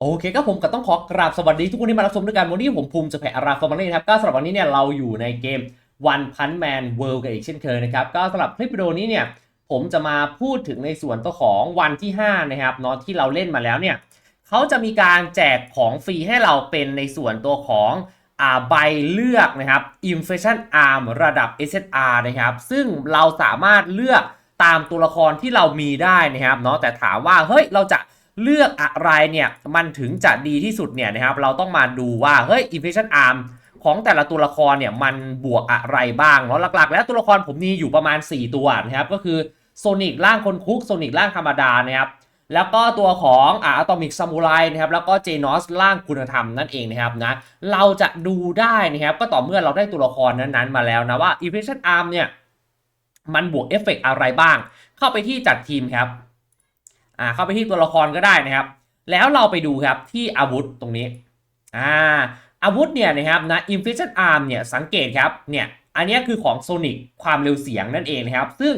โอเคก็ผมก็ต้องขอกราบสวัสดีทุกคนที่มารับชมด้วยกันวันนี้ผมภูมิจะแผ่อาราฟอร์มาเล่ครับก็สำหรับวันนี้เนี่ยเราอยู่ในเกม One Punch Man World กันอีกเช่นเคยนะครับก็สำหรับคลิปวิดีโอนี้เนี่ยผมจะมาพูดถึงในส่วนตัวของวันที่ 5 นะครับเนาะที่เราเล่นมาแล้วเนี่ยเขาจะมีการแจกของฟรีให้เราเป็นในส่วนตัวของอ่าใบเลือกนะครับ Inflation Arm ระดับ SSR นะครับ ซึ่งเราสามารถเลือกตามตัวละครที่เรามีได้นะครับเนาะแต่ถามว่าเฮ้ยเราจะ เลือกอะไรเนี่ยมันถึงจะดีที่สุดเนี่ยนะครับเราต้องมาดูว่าเฮ้ย Inflation Arm ของแต่ละตัวละครเนี่ยมันบวกอะไรบ้างเนาะหลักๆ แล้วตัวละครผมมีอยู่ประมาณ 4 ตัวนะครับก็คือโซนิกร่างคนคุกโซนิกร่างธรรมดานะครับแล้วก็ตัวของอะตอมิกซามูไรนะครับแล้วก็เจนอสร่างคุณธรรมนั่นเองนะครับนะเราจะดูได้นะครับก็ต่อเมื่อเราได้ตัวละครนั้นๆมาแล้วนะว่า Inflation Arm เนี่ยมันบวกเอฟเฟกอะไรบ้าง เข้าไปที่จัดทีมครับ อ่าเข้าไปที่ตัวละครก็ได้นะครับ แล้วเราไปดูครับที่อาวุธตรงนี้อ่าอาวุธเนี่ยนะครับนะ Inflation Arm เนี่ยสังเกตครับเนี่ยอันนี้คือของ Sonic ความเร็วเสียงนั่นเองนะครับ ซึ่ง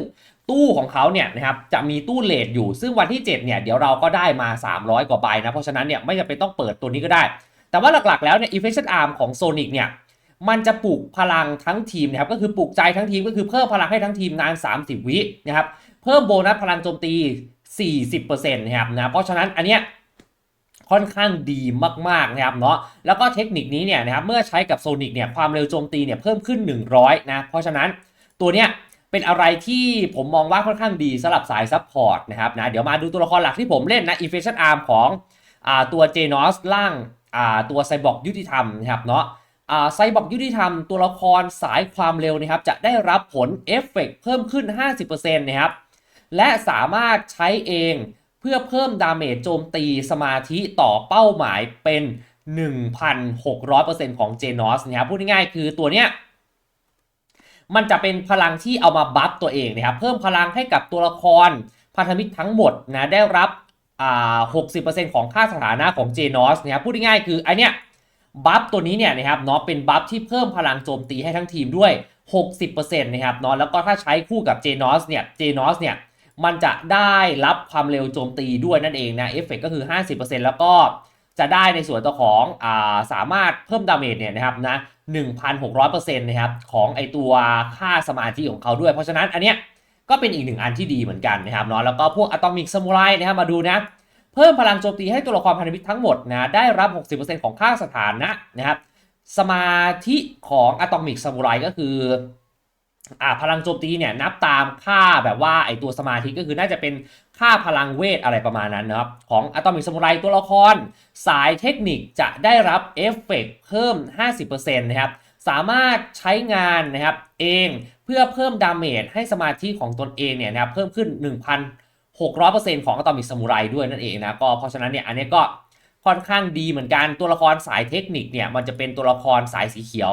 ตู้ของเขาเนี่ยนะครับจะมีตู้เลทอยู่ ซึ่งวันที่ 7เนี่ยเดี๋ยวเราก็ได้มา 300 กว่าใบนะเพราะฉะนั้นเนี่ยไม่จำเป็นต้องเปิดตัวนี้ก็ได้ แต่ว่าหลักๆแล้วเนี่ย Inflation Arm ของ Sonic เนี่ยมันจะปลุกพลังทั้งทีมนะครับก็คือปลุกใจทั้งทีมก็คือเพิ่มพลังให้ทั้งทีมนาน 30 วินะครับเพิ่มโบนัสพลังโจมตี 40%นะครับนะเพราะฉะนั้นอันเนี้ยค่อนข้างดีมากๆนะครับเนาะแล้วก็เทคนิคนี้เนี่ยนะครับเมื่อใช้กับโซนิกเนี่ยความเร็วโจมตีเนี่ยเพิ่มขึ้น 100 นะ เพราะฉะนั้นตัวเนี้ยเป็นอะไรที่ผมมองว่าค่อนข้างดีสำหรับสายซัพพอร์ตนะครับนะเดี๋ยวมาดูตัวละครหลักที่ผมเล่นนะ Inflation Arm ของอ่าตัวเจนอสล่างอ่าตัวไซบอร์กยุติธรรมนะครับเนาะไซบอร์กยุติธรรมตัวละครสายความเร็วนะครับจะได้รับผลเอฟเฟกเพิ่มขึ้น 50%นะครับ และสามารถใช้เองเพื่อเพิ่มดาเมจโจมตีสมาธิต่อเป้าหมายเป็น 1,600%ของเจนอสนะครับพูดง่ายๆคือตัวเนี้ยมันจะเป็นพลังที่เอามาบัฟตัวเองนะครับ เพิ่มพลังให้กับตัวละครพันธมิตรทั้งหมดนะได้รับอ่า60%ของค่าสถานะของเจนอสนะครับพูดง่ายๆคือไอเนี้ยบัฟตัวนี้เนี่ยนะครับเนาะเป็นบัฟที่เพิ่มพลังโจมตีให้ทั้งทีมด้วย 60%นะครับเนาะแล้วก็ถ้าใช้คู่กับเจนอสเนี่ยเจนอสเนี่ย มันจะได้รับความเร็วโจมตีด้วยนั่นเองนะเอฟเฟกก็คือ 50%แล้วก็จะได้ในส่วนตัวของอ่าสามารถเพิ่มดาเมจเนี่ยนะครับนะ1,600%นะครับของไอตัวค่าสมาธิของเขาด้วย เพราะฉะนั้นอันเนี้ยก็เป็นอีกหนึ่งอันที่ดีเหมือนกันนะครับเนาะแล้วก็พวกอะตอมิกซามูไรนะครับมาดูนะเพิ่มพลังโจมตีให้ตัวละครพันธมิตรทั้งหมดนะได้รับ 60%ของค่าสถานะนะครับสมาธิของอะตอมิกซามูไรก็คือ อ่าพลังโจมตีเนี่ยนับตามค่าแบบว่าไอตัวสมาธิก็คือน่าจะเป็นค่าพลังเวทอะไรประมาณนั้นนะครับ ของอะตอมิกซมูไรตัวละคร สายเทคนิคจะได้รับเอฟเฟกเพิ่ม 50%นะครับ สามารถใช้งานนะครับเองเพื่อเพิ่มดาเมจให้สมาธิของตนเองเนี่ยนะครับเพิ่มขึ้น 1,600%ของอะตอมิกซมูไรด้วยนั่นเองนะก็เพราะฉะนั้นเนี่ยอันนี้ก็ค่อนข้างดีเหมือนกันตัวละครสายเทคนิคเนี่ยมันจะเป็นตัวละครสายสีเขียว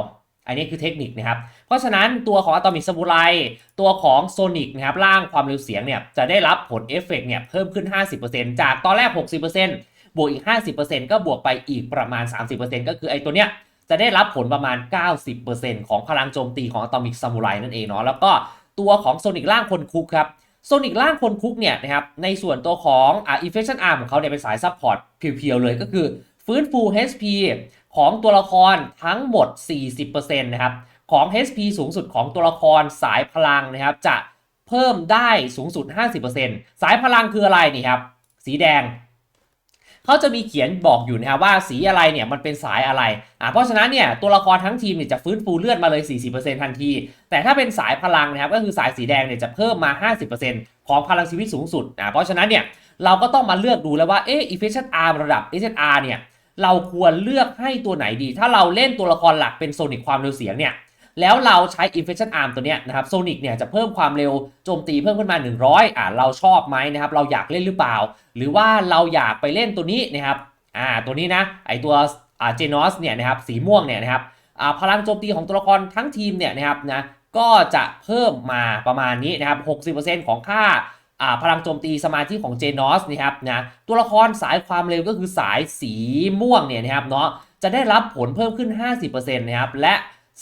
อันนี้คือเทคนิคนะครับ เพราะฉะนั้นตัวของอะตอมิกซามูไรตัวของโซนิกนะครับร่างความเร็วเสียงเนี่ยจะได้รับผลเอฟเฟกเนี่ยเพิ่มขึ้น 50%จากตอนแรก 60%บวกอีก 50%ก็บวกไปอีกประมาณ 30%ก็คือไอ้ตัวเนี้ยจะได้รับผลประมาณ 90%ของพลังโจมตีของอะตอมิกซามูไรนั่นเองเนาะแล้วก็ตัวของโซนิกร่างคนคุกครับโซนิกร่างคนคุกเนี่ยนะครับในส่วนตัวของอ่าอินเฟคชั่นอาร์มของเขาเนี่ยเป็นสายซัพพอร์ตเพียวๆเลยก็คือ ฟื้นฟู HP ของตัวละครทั้งหมด 40%นะครับ ของ HP สูงสุดของตัวละครสายพลังนะครับ จะเพิ่มได้สูงสุด 50%สายพลังคืออะไรนี่ครับ สีแดง เขาจะมีเขียนบอกอยู่นะครับว่าสีอะไรเนี่ยมันเป็นสายอะไร อ่าเพราะฉะนั้นเนี่ยตัวละครทั้งทีมเนี่ยจะฟื้นฟูเลือดมาเลย 40%ทันที แต่ถ้าเป็นสายพลังนะครับก็คือสายสีแดงเนี่ยจะเพิ่มมา 50%ของพลังชีวิตสูงสุด อ่าเพราะฉะนั้นเนี่ยเราก็ต้องมาเลือกดูแล้วว่า เออ efficient arm ระดับ SSR เนี่ย เราควรเลือกให้ตัวไหนดี ถ้าเราเล่นตัวละครหลักเป็นโซนิกความเร็วเสียงเนี่ย แล้วเราใช้ Infection Arm ตัวเนี้ยนะครับโซนิกเนี่ยจะเพิ่มความเร็วโจมตีเพิ่มขึ้นมา 100อ่าเราชอบไหมนะครับ เราอยากเล่นหรือเปล่า หรือว่าเราอยากไปเล่นตัวนี้นะครับอ่าตัวนี้นะไอตัวอ่าเจนอสเนี่ยนะครับสีม่วงเนี่ยนะครับอ่าพลังโจมตีของตัวละครทั้งทีมเนี่ยนะครับนะก็จะเพิ่มมาประมาณนี้นะครับ 60%ของค่าอ่า พลังโจมตีสมาธิของเจนอสนะครับนะตัวละครสายความเร็วก็คือสายสีม่วงเนี่ยนะครับเนาะจะได้รับผลเพิ่มขึ้น 50%นะครับและ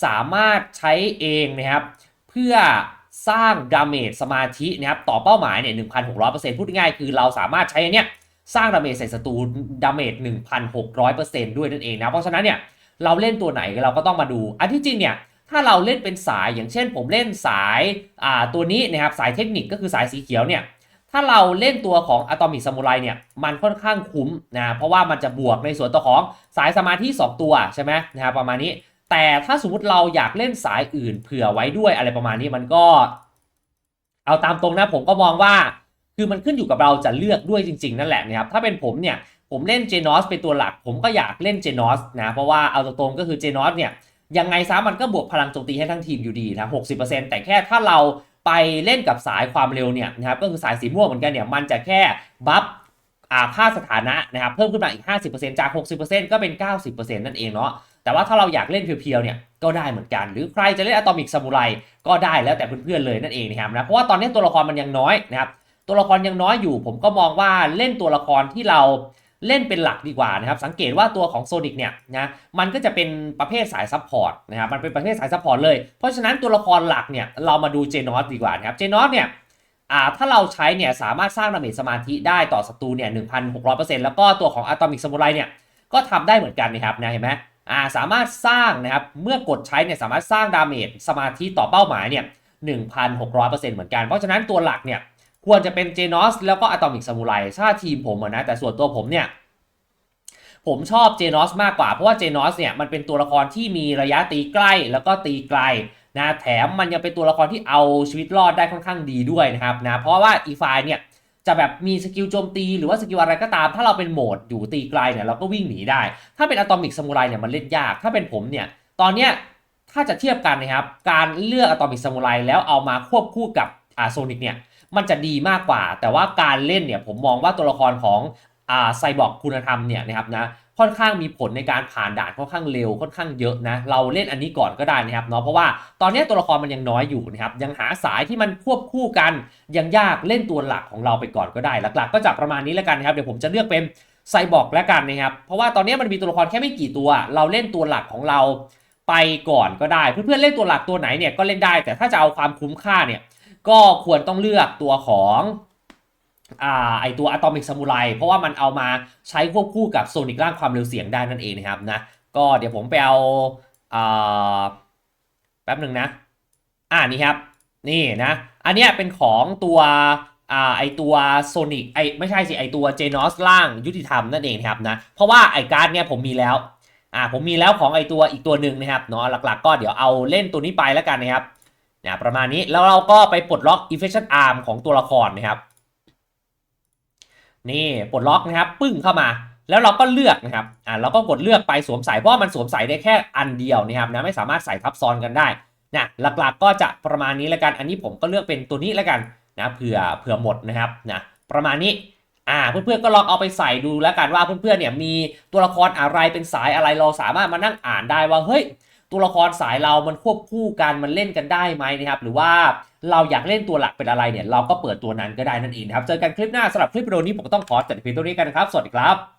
สามารถใช้เองนะครับเพื่อสร้างดาเมจสมาธินะครับต่อเป้าหมายเนี่ย 1,600%พูดง่ายๆคือเราสามารถใช้อันเนี้ยสร้างดาเมจใส่ศัตรูดาเมจ 1,600%ด้วยนั่นเองนะ เพราะฉะนั้นเนี่ยเราเล่นตัวไหนเราก็ต้องมาดู อันที่จริงเนี่ย ถ้าเราเล่นเป็นสายอย่างเช่น ผมเล่นสายอ่าตัวนี้นะครับสายเทคนิคก็คือสายสีเขียวเนี่ยถ้าเราเล่นตัวของอะตอมิ s ซามูไรเนี่ยมันค่อนข้างคุ้มนะเพราะว่ามันจะบวกในส่วนตัวของสายสมาธิ 2 ตัวใช่ไหมนะครับประมาณนี้ แต่ถ้าสมมติเราอยากเล่นสายอื่นเผื่อไว้ด้วยอะไรประมาณนี้มันก็ เอาตามตรงนะผมก็มองว่า คือมันขึ้นอยู่กับเราจะเลือกด้วยจริง ๆ นั่นแหละนะครับถ้าเป็นผมเนี่ยผมเล่นเจนอสเป็นตัวหลัก ผมก็อยากเล่นเจนอสนะเพราะว่าเอาตรงๆก็คือเจนอสเนี่ย ยังไงซะมันก็บวกพลังโจมตีให้ทั้งทีมอยู่ดีนะ60%แต่แค่ถ้าเราไปเล่นกับสายความเร็วเนี่ยนะครับก็คือสายสีม่วงเหมือนกันเนี่ยมันจะแค่บัฟอาค่าสถานะนะครับเพิ่มขึ้นมาอีก 50%จาก 60%ก็เป็น 90%นั่นเองเนาะแต่ว่าถ้าเราอยากเล่นเพียวๆเนี่ยก็ได้เหมือนกัน หรือใครจะเล่นอะตอมิกซามูไรก็ได้แล้วแต่เพื่อนๆเลยนั่นเองนะครับนะเพราะว่าตอนนี้ตัวละครมันยังน้อยนะครับตัวละครยังน้อยอยู่ ผมก็มองว่าเล่นตัวละครที่เรา เล่นเป็นหลักดีกว่านะครับ สังเกตว่าตัวของโซนิกเนี่ยนะมันก็จะเป็นประเภทสายซัพพอร์ตนะครับมันเป็นประเภทสายซัพพอร์ตเลยเพราะฉะนั้นตัวละครหลักเนี่ยเรามาดูเจนอสดีกว่านะครับเจนอสเนี่ยอ่าถ้าเราใช้เนี่ยสามารถสร้างดาเมจสมาธิได้ต่อศัตรูเนี่ย1,600%แล้วก็ตัวของอะตอมิกซามูไรเนี่ยก็ทำได้เหมือนกันนะครับนะเห็นไหมอ่าสามารถสร้างนะครับเมื่อกดใช้เนี่ยสามารถสร้างดาเมจสมาธิต่อเป้าหมายเนี่ย1,600%เหมือนกัน เพราะฉะนั้นตัวหลักเนี่ย ควรจะเป็นเจนอสแล้วก็อะตอมิกซามูไรถ้าทีมผมนะ แต่ส่วนตัวผมเนี่ยผมชอบเจนอสมากกว่า เพราะว่าเจนอสเนี่ยมันเป็นตัวละครที่มีระยะตีใกล้แล้วก็ตีไกลนะแถมมันยังเป็นตัวละครที่เอาชีวิตรอดได้ค่อนข้างดีด้วยนะครับนะเพราะว่าอีฟายเนี่ยจะแบบมีสกิลโจมตีหรือว่าสกิลอะไรก็ตาม ถ้าเราเป็นโหมดอยู่ตีไกลเนี่ยเราก็วิ่งหนีได้ ถ้าเป็นอะตอมิกซามูไรเนี่ยมันเล่นยาก ถ้าเป็นผมเนี่ยตอนเนี้ยถ้าจะเทียบกันนะครับการเลือกอะตอมิกซามูไรแล้วเอามาควบคู่กับ อาโซนิกเนี่ยมันจะดีมากกว่า แต่ว่าการเล่นเนี่ยผมมองว่าตัวละครของอ่าไซบอร์กคุณธรรมเนี่ยนะครับนะค่อนข้างมีผลในการผ่านด่านค่อนข้างเร็วค่อนข้างเยอะนะเราเล่นอันนี้ก่อนก็ได้นะครับเนาะเพราะว่าตอนนี้ตัวละครมันยังน้อยอยู่นะครับยังหาสายที่มันควบคู่กันยังยากเล่นตัวหลักของเราไปก่อนก็ได้หลักๆ ก็จะประมาณนี้แล้วกันนะครับเดี๋ยวผมจะเลือกเป็นไซบอร์กแล้วกันนะครับเพราะว่าตอนนี้มันมีตัวละครแค่ไม่กี่ตัว เราเล่นตัวหลักของเราไปก่อนก็ได้ เพื่อนๆเล่นตัวหลักตัวไหนเนี่ยก็เล่นได้ แต่ถ้าจะเอาความคุ้มค่าเนี่ย ก็ควรต้องเลือกตัวของอ่าไอตัว Atomic Samurai เพราะว่ามันเอามาใช้ควบคู่กับโซนิกร่างความเร็วเสียงได้นั่นเองนะครับนะก็เดี๋ยวผมไปเอาอ่าแป๊บหนึ่งนะ อ่านี่ครับ นี่นะ อันเนี้ยเป็นของตัวอ่าไอตัวโซนิกไอไม่ใช่สิ ไอตัวเจนอสล่างยุติธรรมนั่นเองครับนะ เพราะว่าไอการ์ดเนี่ยผมมีแล้วอ่าผมมีแล้วของไอตัวอีกตัวหนึ่งนะครับเนาะหลักๆ ก็เดี๋ยวเอาเล่นตัวนี้ไปแล้วกันนะครับ นะประมาณนี้แล้วเราก็ไปปลดล็อก Infection Arm ของตัวละครนะครับ นี่ปลดล็อกนะครับ ปึ้งเข้ามา แล้วเราก็เลือกนะครับอ่าเราก็กดเลือกไปสวมใส่เพราะมันสวมใส่ได้แค่อันเดียวนะครับนะไม่สามารถใส่ทับซ้อนกันได้นะหลักๆก็จะประมาณนี้แล้วกัน อันนี้ผมก็เลือกเป็นตัวนี้แล้วกันนะเผื่อเผื่อหมดนะครับนะประมาณนี้อ่าเพื่อนๆก็ลองเอาไปใส่ดูแล้วกันว่าเพื่อนๆเนี่ยมีตัวละครอะไรเป็นสายอะไรเราสามารถมานั่งอ่านได้ว่าเฮ้ย ตัวละครสายเรามันควบคู่กันมันเล่นกันได้ไหมนะครับ หรือว่าเราอยากเล่นตัวหลักเป็นอะไรเนี่ย เราก็เปิดตัวนั้นก็ได้นั่นเองนะครับ เจอกันคลิปหน้าสำหรับคลิปวิดีโอนี้ผมก็ต้องขอจัดคลิปตัวนี้กันนะครับ สวัสดีครับ